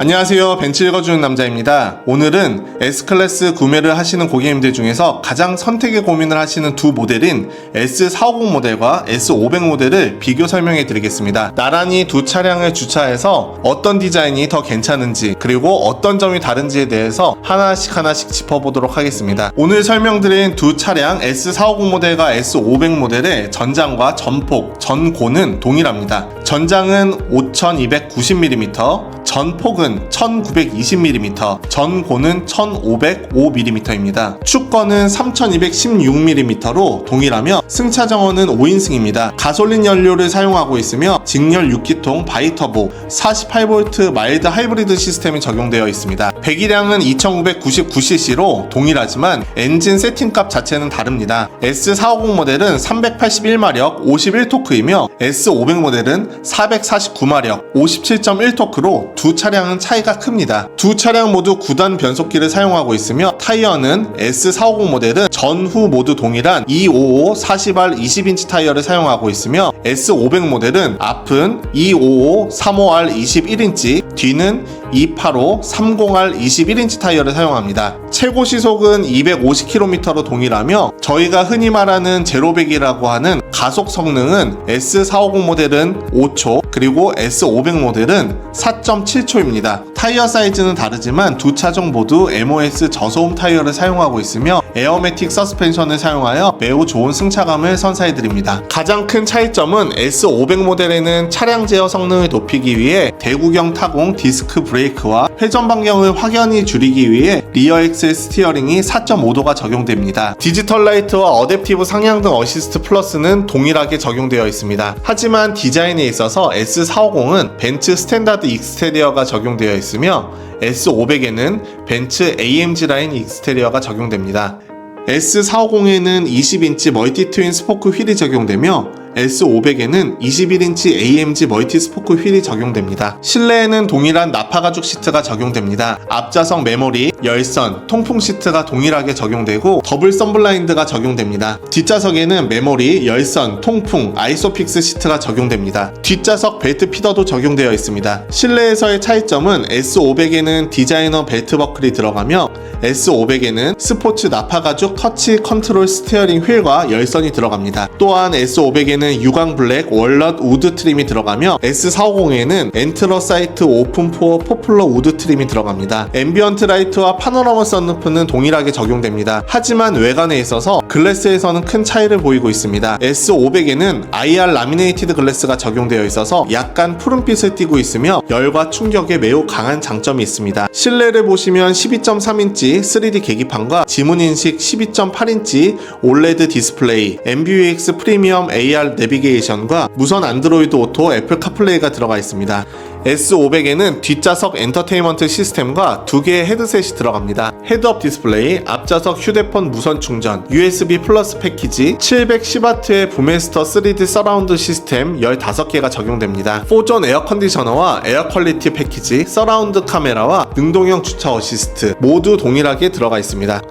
안녕하세요. 벤츠 읽어주는 남자입니다. 오늘은 S클래스 구매를 하시는 고객님들 중에서 가장 선택에 고민을 하시는 두 모델인 S450 모델과 S500 모델을 비교 설명해 드리겠습니다. 나란히 두 차량을 주차해서 어떤 디자인이 더 괜찮은지 그리고 어떤 점이 다른지에 대해서 하나씩 하나씩 짚어보도록 하겠습니다. 오늘 설명드린 두 차량 S450 모델과 S500 모델의 전장과 전폭, 전고는 동일합니다. 전장은 5290mm, 전폭은 1920mm, 전고는 1505mm입니다. 축거는 3216mm로 동일하며 승차 정원은 5인승입니다. 가솔린 연료를 사용하고 있으며 직렬 6기통 바이터보 48V 마일드 하이브리드 시스템이 적용되어 있습니다. 배기량은 2999cc로 동일하지만 엔진 세팅값 자체는 다릅니다. S450 모델은 381마력 51토크이며 S500 모델은 449마력 57.1토크로 두 차량은 차이가 큽니다. 두 차량 모두 9단 변속기를 사용하고 있으며 타이어는 S450 모델은 전후 모두 동일한 255 40R 20인치 타이어를 사용하고 있으며 S500 모델은 앞은 255 35R 21인치, 뒤는 285 30R 21인치 타이어를 사용합니다. 최고 시속은 250km로 동일하며 저희가 흔히 말하는 제로백이라고 하는 가속 성능은 S450 모델은 5초 그리고 S500 모델은 4.7초입니다. 타이어 사이즈는 다르지만 두 차종 모두 MOS 저소음 타이어를 사용하고 있으며 에어매틱 서스펜션을 사용하여 매우 좋은 승차감을 선사해 드립니다. 가장 큰 차이점은 S500 모델에는 차량 제어 성능을 높이기 위해 대구경 타공 디스크 브레이크와 회전 반경을 확연히 줄이기 위해 리어 엑셀 스티어링이 4.5도가 적용됩니다. 디지털 라이트와 어댑티브 상향 등 어시스트 플러스는 동일하게 적용되어 있습니다. 하지만 디자인에 있어서 S450은 벤츠 스탠다드 익스테리어가 적용되어 있 으며 S500에는 벤츠 AMG 라인 익스테리어가 적용됩니다. S450에는 20인치 멀티 트윈 스포크 휠이 적용되며 S500에는 21인치 AMG 멀티 스포크 휠이 적용됩니다. 실내에는 동일한 나파 가죽 시트가 적용됩니다. 앞좌석 메모리, 열선, 통풍 시트가 동일하게 적용되고 더블 썬블라인드가 적용됩니다. 뒷좌석에는 메모리, 열선, 통풍, 아이소픽스 시트가 적용됩니다. 뒷좌석 벨트 피더도 적용되어 있습니다. 실내에서의 차이점은 S500에는 디자이너 벨트 버클이 들어가며 S500에는 스포츠 나파 가죽 터치 컨트롤 스티어링 휠과 열선이 들어갑니다. 또한 S500에는 유광 블랙 월넛 우드 트림이 들어가며 S450에는 엔트러 사이트 오픈 포어 포플러 우드 트림이 들어갑니다. 앰비언트 라이트와 파노라마 썬루프는 동일하게 적용됩니다. 하지만 외관에 있어서 글래스에서는 큰 차이를 보이고 있습니다. S500에는 IR 라미네이티드 글래스가 적용되어 있어서 약간 푸른빛을 띠고 있으며 열과 충격에 매우 강한 장점이 있습니다. 실내를 보시면 12.3인치 3D 계기판과 지문 인식 12.8인치 OLED 디스플레이, MBUX 프리미엄 AR 내비게이션과 무선 안드로이드 오토 애플 카플레이가 들어가 있습니다. S500에는 뒷좌석 엔터테인먼트 시스템과 두 개의 헤드셋이 들어갑니다. 헤드업 디스플레이, 앞좌석 휴대폰 무선 충전, USB 플러스 패키지, 710W의 부메스터 3D 서라운드 시스템 15개가 적용됩니다. 4존 에어 컨디셔너와 에어 퀄리티 패키지, 서라운드 카메라와 능동형 주차 어시스트 모두 동일하게 들어가 있습니다.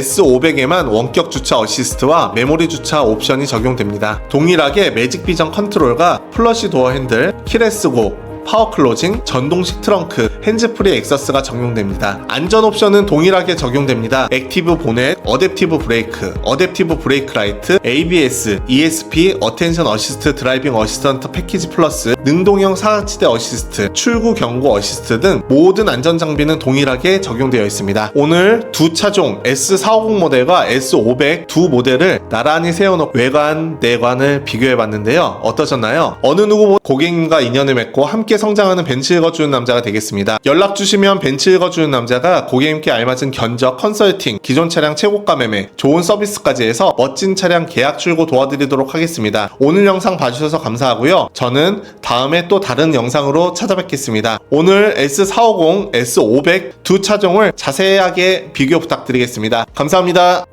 S500에만 원격 주차 어시스트와 메모리 주차 옵션이 적용됩니다. 동일하게 매직 비전 컨트롤과 플러시 도어 핸들, 키레스고, 파워 클로징, 전동식 트렁크, 핸즈프리 엑서스가 적용됩니다. 안전 옵션은 동일하게 적용됩니다. 액티브 보넷, 어댑티브 브레이크, 어댑티브 브레이크 라이트, ABS, ESP, 어텐션 어시스트 드라이빙 어시스턴트 패키지 플러스, 능동형 사각지대 어시스트, 출구 경고 어시스트 등 모든 안전 장비는 동일하게 적용되어 있습니다. 오늘 두 차종 S450 모델과 S500 두 모델을 나란히 세워놓고 외관, 내관을 비교해봤는데요. 어떠셨나요? 어느 누구 고객님과 인연을 맺고 함께 성장하는 벤츠 읽어주는 남자가 되겠습니다. 연락 주시면 벤츠 읽어주는 남자가 고객님께 알맞은 견적, 컨설팅, 기존 차량 최고가 매매, 좋은 서비스까지 해서 멋진 차량 계약 출고 도와드리도록 하겠습니다. 오늘 영상 봐주셔서 감사하고요. 저는 다음에 또 다른 영상으로 찾아뵙겠습니다. 오늘 S450, S500 두 차종을 자세하게 비교 부탁드리겠습니다. 감사합니다.